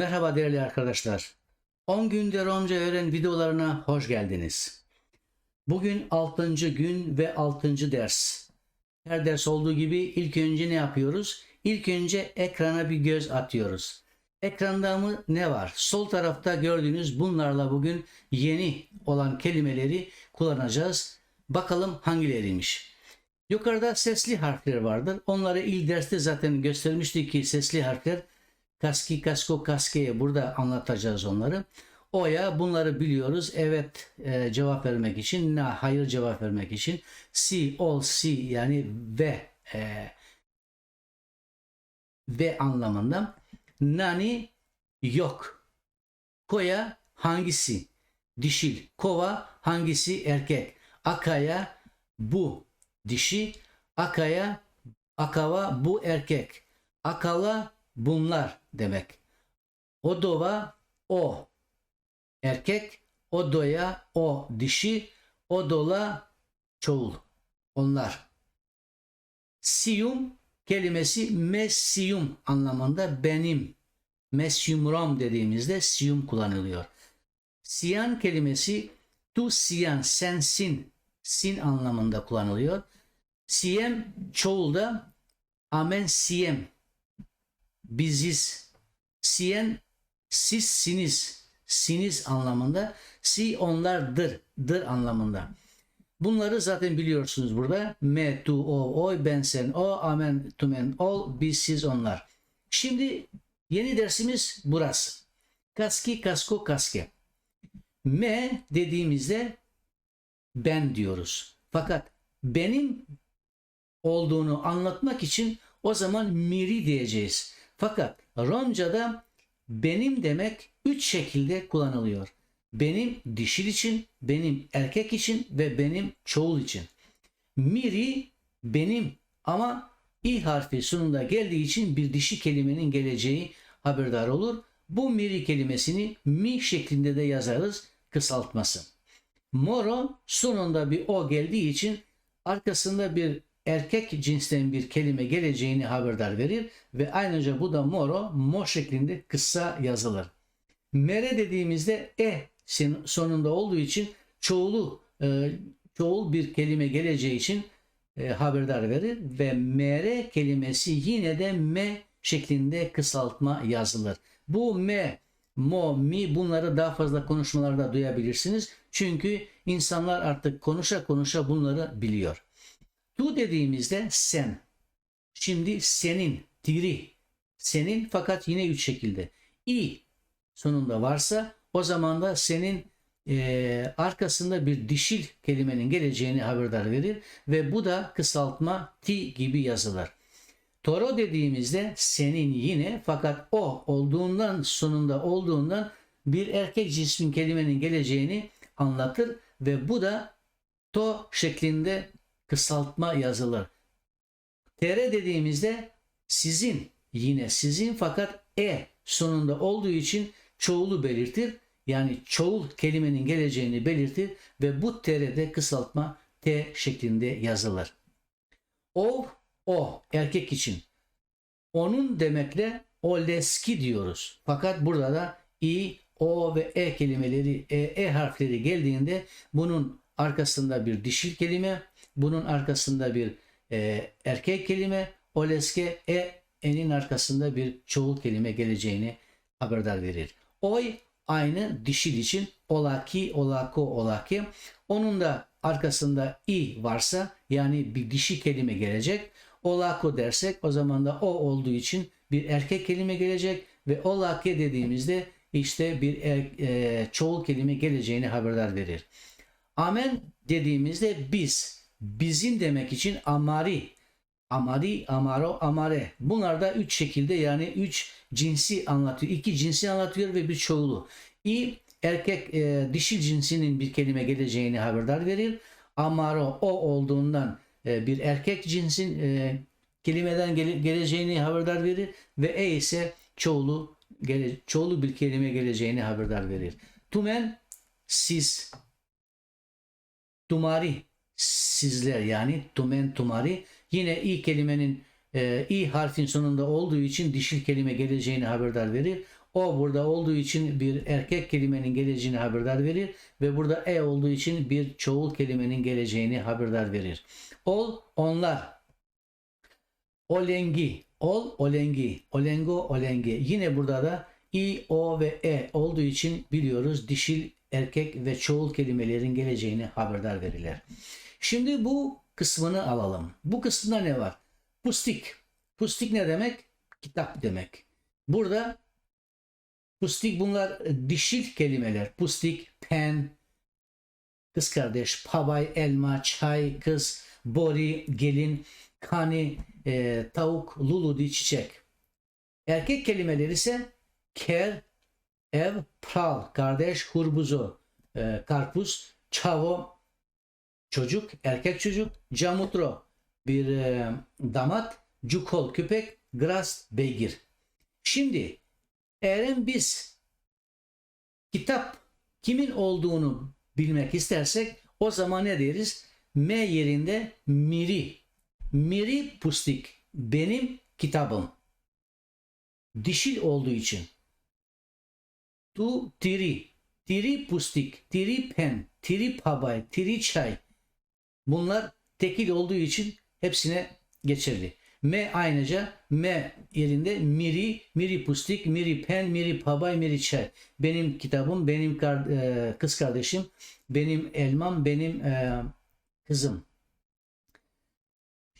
Merhaba değerli arkadaşlar. 10 günde Romca öğren videolarına hoş geldiniz. Bugün 6. gün ve 6. ders. Her ders olduğu gibi ilk önce ne yapıyoruz? İlk önce ekrana bir göz atıyoruz. Ekranda mı ne var? Sol tarafta gördüğünüz bunlarla bugün yeni olan kelimeleri kullanacağız. Bakalım hangileriymiş. Yukarıda sesli harfler vardır. Onları ilk derste zaten göstermiştik ki sesli harfler Kaski, kasko, kaskeye burada anlatacağız onları. Oya bunları biliyoruz. Evet e, cevap vermek için, na hayır cevap vermek için. Si, ol, si yani ve e, ve anlamında. Nani yok. Koya hangisi? Dişil. Kova hangisi erkek? Akaya bu dişi. Akaya akava bu erkek. Akala bunlar demek. Odova o erkek, odoya o dişi, odola çoğul. Onlar. Siyum kelimesi mesium anlamında benim. Mesyumrom dediğimizde siyum kullanılıyor. Siyan kelimesi tu siyan sensin sin anlamında kullanılıyor. Siyem çoğulda amen siyem biziz. Siyen sizsiniz. Siniz anlamında. Si onlardır. Dır anlamında. Bunları zaten biliyorsunuz burada. Me, tu, o, oy, ben, sen, o, amen, tumen, ol, biz, siz, onlar. Şimdi yeni dersimiz burası. Kaski, kasko, kaske. Me dediğimizde ben diyoruz. Fakat benim olduğunu anlatmak için o zaman miri diyeceğiz. Fakat Romca'da benim demek üç şekilde kullanılıyor. Benim dişil için, benim erkek için ve benim çoğul için. Miri benim ama i harfi sonunda geldiği için bir dişi kelimenin geleceği haberdar olur. Bu miri kelimesini mi şeklinde de yazarız kısaltması. Moro sonunda bir o geldiği için arkasında bir erkek cinsten bir kelime geleceğini haberdar verir ve ayrıca bu da moro mo şeklinde kısa yazılır. Mere dediğimizde e sonunda olduğu için çoğulu e, çoğul bir kelime geleceği için e, haberdar verir ve mere kelimesi yine de me şeklinde kısaltma yazılır. Bu me, mo, mi bunları daha fazla konuşmalarda duyabilirsiniz. Çünkü insanlar artık konuşa konuşa bunları biliyor. Tu dediğimizde sen. Şimdi senin, diri. Senin fakat yine üç şekilde. İ sonunda varsa o zaman da senin e, arkasında bir dişil kelimenin geleceğini haberdar verir ve bu da kısaltma ti gibi yazılır. Toro dediğimizde senin yine fakat o olduğundan sonunda olduğundan bir erkek cismin kelimenin geleceğini anlatır ve bu da to şeklinde kısaltma yazılır. TR dediğimizde sizin yine sizin fakat e sonunda olduğu için çoğulu belirtir. Yani çoğul kelimenin geleceğini belirtir ve bu TR'de kısaltma T şeklinde yazılır. O, o erkek için. Onun demekle o leski diyoruz. Fakat burada da i, o ve e kelimeleri, e, e harfleri geldiğinde bunun arkasında bir dişil kelime, bunun arkasında bir e, erkek kelime, oleske e enin arkasında bir çoğul kelime geleceğini haberdar verir. Oy aynı dişil için olaki, olako, olaki. Onun da arkasında i varsa yani bir dişi kelime gelecek. Olako dersek o zaman da o olduğu için bir erkek kelime gelecek ve olake dediğimizde işte bir er, e, çoğul kelime geleceğini haberdar verir. Amen dediğimizde biz, bizim demek için amari, amari, amaro, amare. Bunlar da üç şekilde yani üç cinsi anlatıyor. İki cinsi anlatıyor ve bir çoğulu. İ erkek e, dişi cinsinin bir kelime geleceğini haberdar verir. Amaro o olduğundan e, bir erkek cinsin e, kelimeden gele, geleceğini haberdar verir ve e ise çoğulu gele, çoğulu bir kelime geleceğini haberdar verir. Tumen siz Tumari sizler yani tumen tumari yine i kelimenin e, i harfin sonunda olduğu için dişil kelime geleceğini haberdar verir. O burada olduğu için bir erkek kelimenin geleceğini haberdar verir ve burada e olduğu için bir çoğul kelimenin geleceğini haberdar verir. Ol onlar. Olengi, ol, olengi, olengo, olenge. Yine burada da i, o ve e olduğu için biliyoruz dişil, erkek ve çoğul kelimelerin geleceğini haberdar verirler. Şimdi bu kısmını alalım. Bu kısımda ne var? Pustik. Pustik ne demek? Kitap demek. Burada pustik bunlar dişil kelimeler. Pustik, pen, kız kardeş, pabay, elma, çay, kız, bori, gelin, kani, e, tavuk, luludi, çiçek. Erkek kelimeler ise ker, ev, pral, kardeş, hurbuzo, e, karpuz, çavo, çocuk, erkek çocuk, camutro, bir e, damat, cukol, köpek, gras, beygir. Şimdi eğer biz kitap kimin olduğunu bilmek istersek o zaman ne deriz? M yerinde miri. Miri pustik. Benim kitabım. Dişil olduğu için. Tu tiri. Tiri pustik. Tiri pen. Tiri pabay. Tiri çay. Bunlar tekil olduğu için hepsine geçerli. M ayrıca M yerinde miri, miri pustik, miri pen, miri pabay, miri çay. Benim kitabım, benim e, kız kardeşim, benim elmam, benim e, kızım.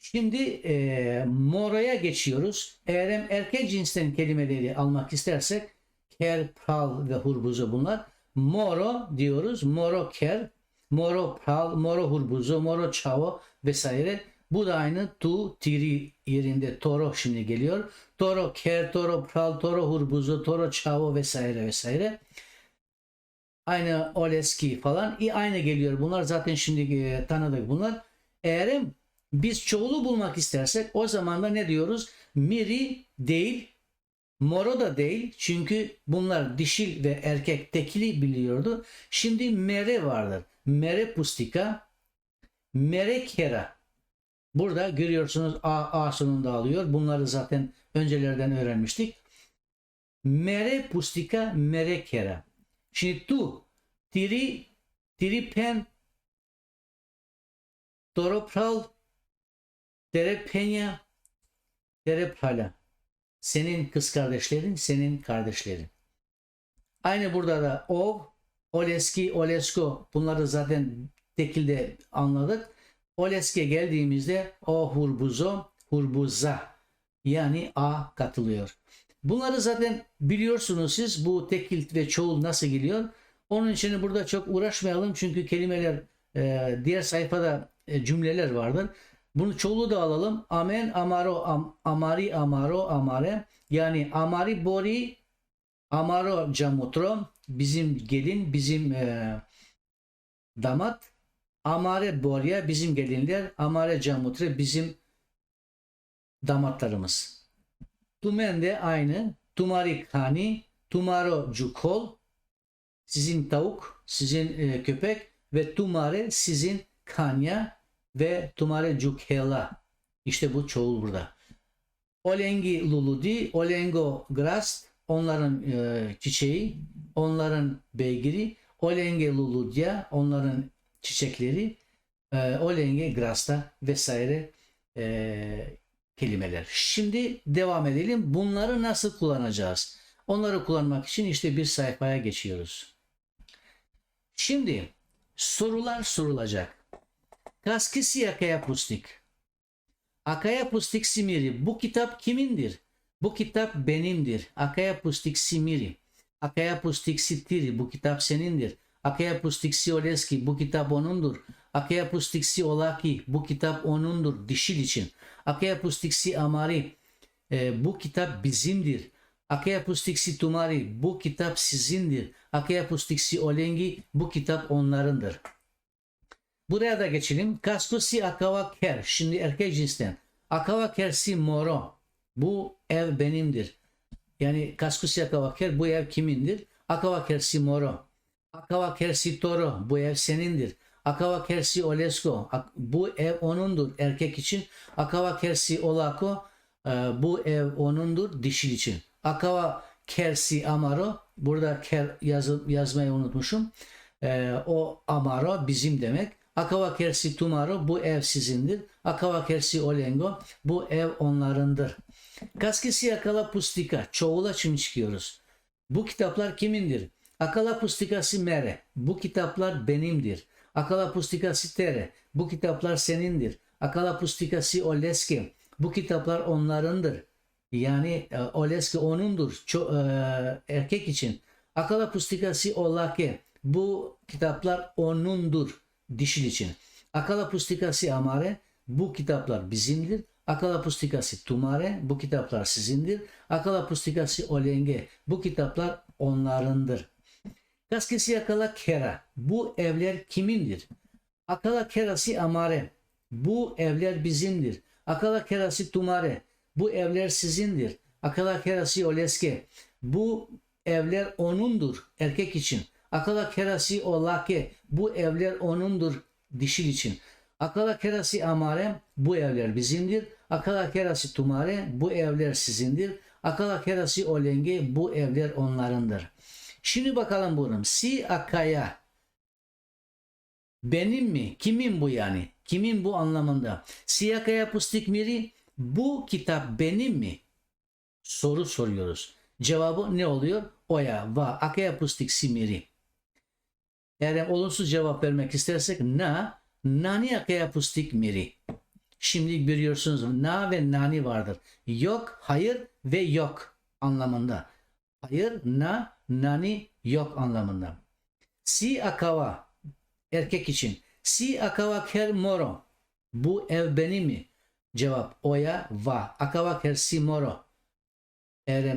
Şimdi e, moraya geçiyoruz. Eğer erkek cinsten kelimeleri almak istersek ker, pral ve hurbuzu bunlar. Moro diyoruz. Moro ker, moro pral, moro hurbuzu, moro çavo vesaire. Bu da aynı tu, tiri yerinde toro şimdi geliyor. Toro ker, toro pral, toro hurbuzu, toro çavo vesaire vesaire. Aynı oleski falan aynı geliyor. Bunlar zaten şimdi e, tanıdık bunlar. Eğer biz çoğulu bulmak istersek o zaman da ne diyoruz? Miri değil, moro da değil. Çünkü bunlar dişil ve erkek tekili biliyordu. Şimdi mere vardır. Mere pustika, mere kera. Burada görüyorsunuz A, A sonunda alıyor. Bunları zaten öncelerden öğrenmiştik. Mere pustika, mere kera. Şimdi tu, tiri, tiri pen, doropral, tere penya, tere prala. Senin kız kardeşlerin, senin kardeşlerin. Aynı burada da o, oleski, olesko bunları zaten tekilde anladık. Oleske geldiğimizde o hurbuzo, hurbuza yani a katılıyor. Bunları zaten biliyorsunuz siz bu tekil ve çoğul nasıl geliyor. Onun için burada çok uğraşmayalım çünkü kelimeler e, diğer sayfada e, cümleler vardır. Bunu çoğulu da alalım. Amen, amaro, am, amari, amaro, amare. Yani amari, bori, amaro, camutro. Bizim gelin, bizim e, damat. Amare Borya bizim gelinler, Amare Camutre bizim damatlarımız. Tumen de aynı. Tumari Kani, Tumaro Cukol, sizin tavuk, sizin e, köpek ve Tumare sizin Kanya ve Tumare Cukhela. İşte bu çoğul burada. Olengi Luludi, Olengo Grast, onların e, çiçeği, onların beygiri, Olenge Luludya, onların çiçekleri, e, olenge, grasta vesaire e, kelimeler. Şimdi devam edelim. Bunları nasıl kullanacağız? Onları kullanmak için işte bir sayfaya geçiyoruz. Şimdi sorular sorulacak. Kaskisi Akaya Pustik. Akaya Pustik Simiri. Bu kitap kimindir? Bu kitap benimdir. Akaya Pustik Simiri. Akaya Pustik Sitiri. Bu kitap senindir. Akaya Pustiksi Oleski bu kitap onundur. Akaya Pustiksi Olaki bu kitap onundur dişil için. Akaya Pustiksi Amari e, bu kitap bizimdir. Akaya Pustiksi Tumari bu kitap sizindir. Akaya Pustiksi Olengi bu kitap onlarındır. Buraya da geçelim. Kaskusi Akava Ker. Şimdi erkek cinsten. Akava Kersi Moro. Bu ev benimdir. Yani Kaskusi Akava Ker bu ev kimindir? Akava Kersi Moro. Akava Kersi Toro bu ev senindir. Akava Kersi Olesko bu ev onundur erkek için. Akava Kersi Olako e, bu ev onundur dişil için. Akava kersi amaro. Burada ker yazı, yazmayı unutmuşum. Ee, o amaro bizim demek. Akava kersi tumaro bu ev sizindir. Akava kersi olengo bu ev onlarındır. Kaskisi akala pustika çoğula için çıkıyoruz. Bu kitaplar kimindir? Akala pustikası mere. Bu kitaplar benimdir. Akala pustikası tere. Bu kitaplar senindir. Akala pustikası oleske. Bu kitaplar onlarındır. Yani e, oleske onundur. Ço- e, erkek için. Akala pustikası olake. Bu kitaplar onundur. Dişil için. Akala pustikası amare. Bu kitaplar bizimdir. Akala pustikası tumare. Bu kitaplar sizindir. Akala pustikası olenge. Bu kitaplar onlarındır. Kaskesi akala kera. Bu evler kimindir? Akala kerası amare. Bu evler bizimdir. Akala kerası tumare. Bu evler sizindir. Akala kerası oleske. Bu evler onundur erkek için. Akala kerası olake. Bu evler onundur dişil için. Akala kerası amare. Bu evler bizimdir. Akala kerası tumare. Bu evler sizindir. Akala kerası olenge. Bu evler onlarındır. Şimdi bakalım bunun. Si akaya. Benim mi? Kimin bu yani? Kimin bu anlamında? Si akaya pustik miri. Bu kitap benim mi? Soru soruyoruz. Cevabı ne oluyor? Oya va akaya pustik simiri. Eğer olumsuz cevap vermek istersek na nani akaya pustik miri. Şimdi görüyorsunuz na ve nani vardır. Yok, hayır ve yok anlamında. Hayır, na, nani, yok anlamında. Si akava erkek için. Si akava ker moro. Bu ev benim mi? Cevap oya va. Akava ker si moro. Eğer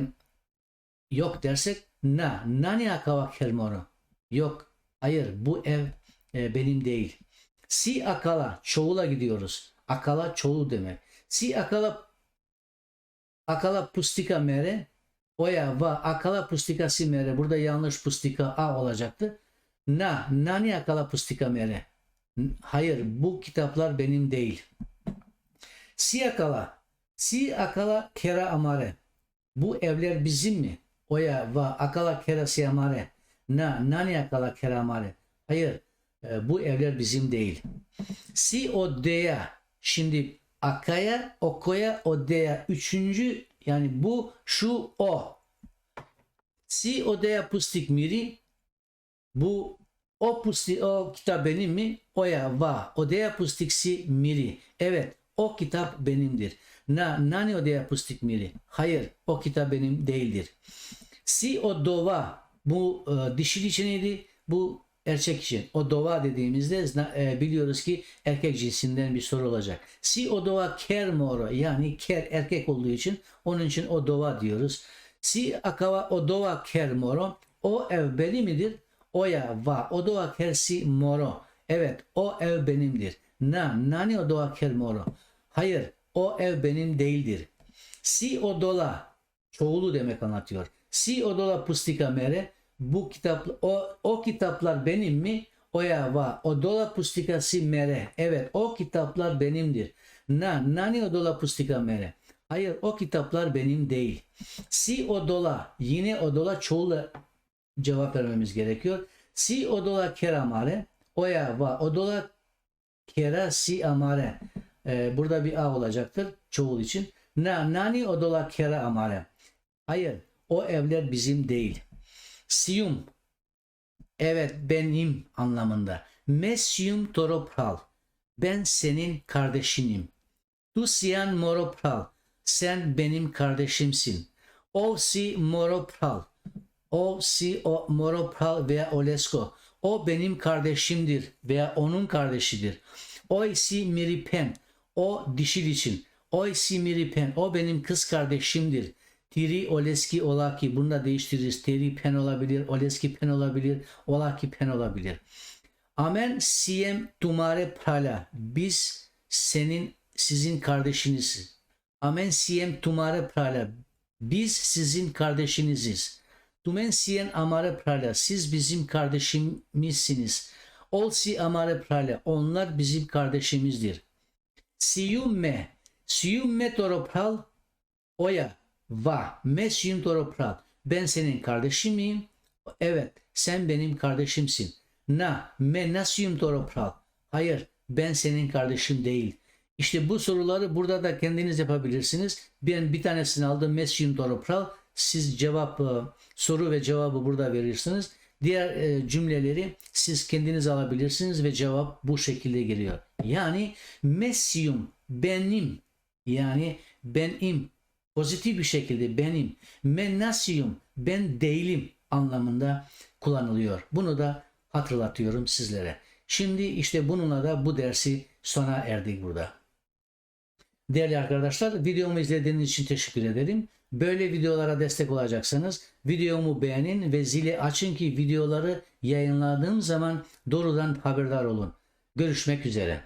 yok dersek na. Nani akava ker moro. Yok. Hayır bu ev e, benim değil. Si akala çoğula gidiyoruz. Akala çoğul demek. Si akala akala pustika mere Oya va akala pustika si mere. Burada yanlış pustika a olacaktı. Na nani akala pustika mere. Hayır bu kitaplar benim değil. Si akala. Si akala kera amare. Bu evler bizim mi? Oya va akala kera si amare. Na nani akala kera amare. Hayır e, bu evler bizim değil. Si odea. Şimdi akaya, okoya, odea. Üçüncü yani bu, şu, o. Si odea pustik miri. Bu o pusti, o kitap benim mi? Oya va. Odea pustik si miri. Evet, o kitap benimdir. Na nani odea pustik miri? Hayır, o kitap benim değildir. Si o dova. Bu e, dişil için? Bu erkek için. O dova dediğimizde e, biliyoruz ki erkek cinsinden bir soru olacak. Si o dova ker moro yani ker erkek olduğu için onun için o dova diyoruz. Si akava o dova ker moro o ev benim midir? Oya va o dova ker si moro. Evet o ev benimdir. Na nani o dova ker moro. Hayır o ev benim değildir. Si odola çoğulu demek anlatıyor. Si odola pustika mere bu kitap o, o kitaplar benim mi? Oya va odola pustika si mere. Evet o kitaplar benimdir. Na nani odola pustika mere. Hayır o kitaplar benim değil. Si odola yine odola çoğula cevap vermemiz gerekiyor. Si odola keramare. Oya va odola kera si amare. Ee, burada bir a olacaktır çoğul için. Na nani odola kera amare. Hayır o evler bizim değil. Siyum evet benim anlamında. Mesyum toropral ben senin kardeşinim. Tu siyan moropral sen benim kardeşimsin. O si moropral o si o moropral veya olesko o benim kardeşimdir veya onun kardeşidir. O si miripen o dişil için. O si miripen o benim kız kardeşimdir. Tiri oleski olaki bunu da değiştiririz. Tiri pen olabilir, oleski pen olabilir, olaki pen olabilir. Amen siem tumare prala. Biz senin sizin kardeşiniziz. Amen siem tumare prala. Biz sizin kardeşiniziz. Tumen sien amare prala. Siz bizim kardeşimizsiniz. Ol amare prala. Onlar bizim kardeşimizdir. Siyumme. Siyumme toropral. Oya. Va. Me siyum toropral. ben senin kardeşin miyim? Evet, sen benim kardeşimsin. Na, me nasyum toropral. Hayır, ben senin kardeşim değil. İşte bu soruları burada da kendiniz yapabilirsiniz. Ben bir tanesini aldım, mesyum toropral. Siz cevap, e, soru ve cevabı burada verirsiniz. Diğer e, cümleleri siz kendiniz alabilirsiniz ve cevap bu şekilde geliyor. Yani mesyum benim yani benim pozitif bir şekilde benim menasyum ben değilim anlamında kullanılıyor. Bunu da hatırlatıyorum sizlere. Şimdi işte bununla da bu dersi sona erdik burada. Değerli arkadaşlar videomu izlediğiniz için teşekkür ederim. Böyle videolara destek olacaksanız videomu beğenin ve zili açın ki videoları yayınladığım zaman doğrudan haberdar olun. Görüşmek üzere.